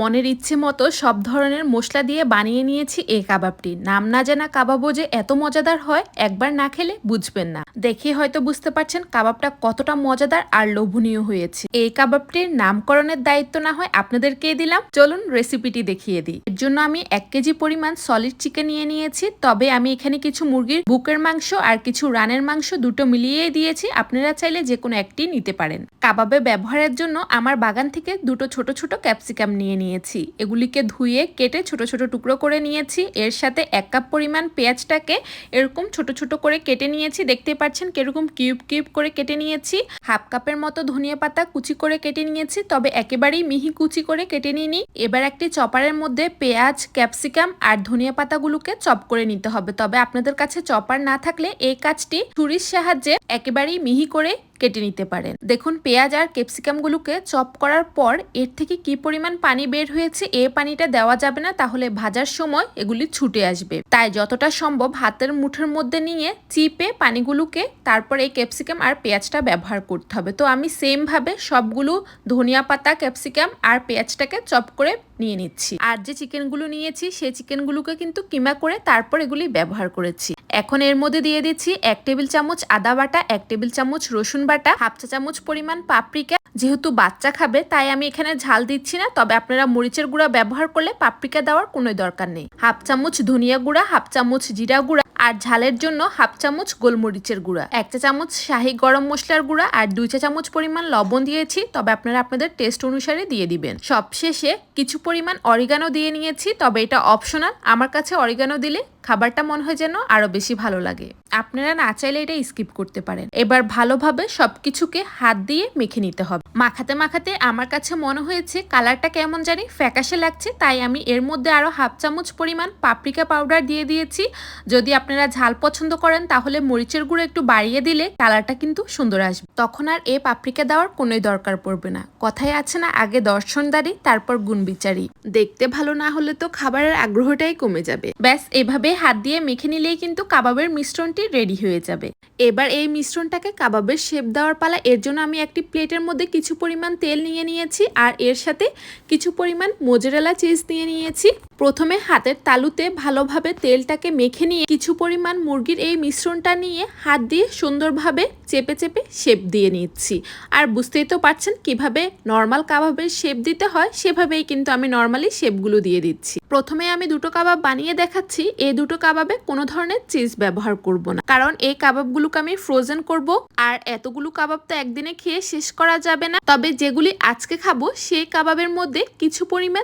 মনের ইচ্ছে মতো সব ধরনের মশলা দিয়ে বানিয়ে নিয়েছি এই কাবাবটি। নাম না জানা কাবাবও যে এত মজাদার হয়, একবার না খেলে বুঝবেন না। দেখে হয়তো বুঝতে পারছেন কাবাবটা কতটা মজাদার আর লোভনীয় হয়েছে। এই কাবাবটির নামকরণের দায়িত্ব না হয় আপনাদেরকে দিলাম। চলুন রেসিপিটি দেখিয়ে দিই। এর জন্য আমি এক কেজি পরিমাণ সলিড চিকেন নিয়ে নিয়েছি। তবে আমি এখানে কিছু মুরগির বুকের মাংস আর কিছু রানের মাংস দুটো মিলিয়ে দিয়েছি। আপনারা চাইলে যে কোনো একটি নিতে পারেন। কাবাবে ব্যবহারের জন্য আমার বাগান থেকে দুটো ছোট ছোট ক্যাপসিকাম নিয়ে নিয়েছি। এগুলিকে ধুয়ে, কেটে ছোট ছোট টুকরো করে নিয়েছি। এর সাথে এক কাপ পরিমাণ পেঁয়াজটাকে এরকম ছোট ছোট করে কেটে নিয়েছি। দেখতে পাচ্ছেন কীরকম কিউব কিউব করে কেটে নিয়েছি। হাফ কাপের মতো ধনিয়া পাতা কুচি করে কেটে নিয়েছি, তবে একেবারেই মিহি কুচি করে কেটে নিইনি। এবার একটি চপারের মধ্যে পেঁয়াজ, ক্যাপসিকাম আর ধনিয়া পাতাগুলোকে চপ করে নিতে হবে। তবে আপনাদের কাছে চপার না থাকলে এই কাজটি ছুরির সাহায্যে একেবারেই মিহি করে কেটে নিতে পারেন। দেখুন, পেঁয়াজ আর ক্যাপসিকামগুলোকে চপ করার পর এর থেকে কি পরিমাণ পানি বের হয়েছে, এ পানিটা দেওয়া যাবে না, তাহলে ভাজার সময় এগুলি ছুটে আসবে। তাই যতটা সম্ভব হাতের মুঠের মধ্যে নিয়ে চিপে পানিগুলোকে তারপর এই ক্যাপসিকাম আর পেঁয়াজটা ব্যবহার করতে হবে। তো আমি সেম ভাবে সবগুলো ধনিয়া পাতা, ক্যাপসিকাম আর পেঁয়াজটাকে চপ করে নিয়ে নিচ্ছি। আর যে চিকেনগুলো নিয়েছি, সেই চিকেনগুলোকে কিন্তু কিমা করে তারপর এগুলি ব্যবহার করেছি। এখন এর মধ্যে দিয়ে দিচ্ছি এক টেবিল চামচ আদা বাটা, এক টেবিল চামচ রসুন বাটা, হাফ চা চামচ পরিমাণ পাপড়িকা যেহেতু বাচ্চা খাবে, তাই আমি এখানে ঝাল দিচ্ছি না, তবে আপনারা মরিচের গুঁড়া ব্যবহার করলে পাপড়িকা দেওয়ার কোনো দরকার নেই। হাফ চামচ ধনিয়া গুঁড়া, হাফ চামচ জিরা গুঁড়া আর ঝালের জন্য হাফ চামচ গোলমরিচের গুঁড়া। এক চা চামচ শাহি গরম মশলার গুঁড়া আর দুই চা চামচ পরিমাণ লবণ দিয়েছি, তবে আপনারা আপনাদের টেস্ট অনুসারে দিয়ে দিবেন। সবশেষে কিছু পরিমাণ অরিগানো দিয়ে নিয়েছি, তবে এটা অপশনাল আমার কাছে অরিগানো দিলে খাবারটা মনে হয় যেন আরও বেশি ভালো লাগে। আপনারা না চাইলে এটা স্কিপ করতে পারেন। এবার ভালোভাবে সবকিছুকে হাত দিয়ে মেখে নিতে হবে। মাখাতে মাখাতে আমার কাছে মনে হয়েছে কালারটা কেমন জানি ফ্যাকাশে লাগছে, তাই আমি এর মধ্যে আরও হাফ চামচ পরিমাণ পাপরিকা পাউডার দিয়ে দিয়েছি। যদি আপনারা ঝাল পছন্দ করেন, তাহলে মরিচের গুঁড়ো একটু বাড়িয়ে দিলে কালারটা কিন্তু সুন্দর আসবে। তখন আর এ পাপরিকা দেওয়ার কোনোই দরকার পড়বে না। কথায় আছে না, আগে দর্শনদারি তারপর গুণ বিচারি। দেখতে ভালো না হলে তো খাবারের আগ্রহটাই কমে যাবে। ব্যাস, এভাবে হাত দিয়ে মেখে নিলেই কিন্তু কাবাবের মিশ্রণটি রেডি হয়ে যাবে। এবার এই মিশ্রণটাকে কাবাবের শেপ দেওয়ার পালা, এর জন্য আমি একটি প্লেটের মধ্যে কিছু পরিমাণ তেল নিয়ে নিয়েছি আর এর সাথে কিছু পরিমাণ মোজেরেলা চিজ নিয়ে নিয়েছি। প্রথমে হাতের তালুতে ভালোভাবে তেলটাকে মেখে নিয়ে কিছু পরিমাণ মুরগির এই মিশ্রণটা নিয়ে হাত দিয়ে সুন্দরভাবে চেপে চেপে শেপ দিয়ে নিচ্ছি। আর বুঝতেই তো পারছেন কীভাবে নর্মাল কাবাবের শেপ দিতে হয়, সেভাবেই কিন্তু আমি নর্মালি শেপগুলো দিয়ে দিচ্ছি। প্রথমে আমি দুটো কাবাব বানিয়ে দেখাচ্ছি, এই দুটো কাবাবে কোনো ধরনের চিজ ব্যবহার করব না। কারণ এই কাবাবগুলোকে আমি ফ্রোজেন করব, আর এতগুলো কাবাব তো একদিনে খেয়ে শেষ করা যাবে না। তবে যেগুলি আজকে খাব, সেই কাবাবের মধ্যে কিছু পরিমাণ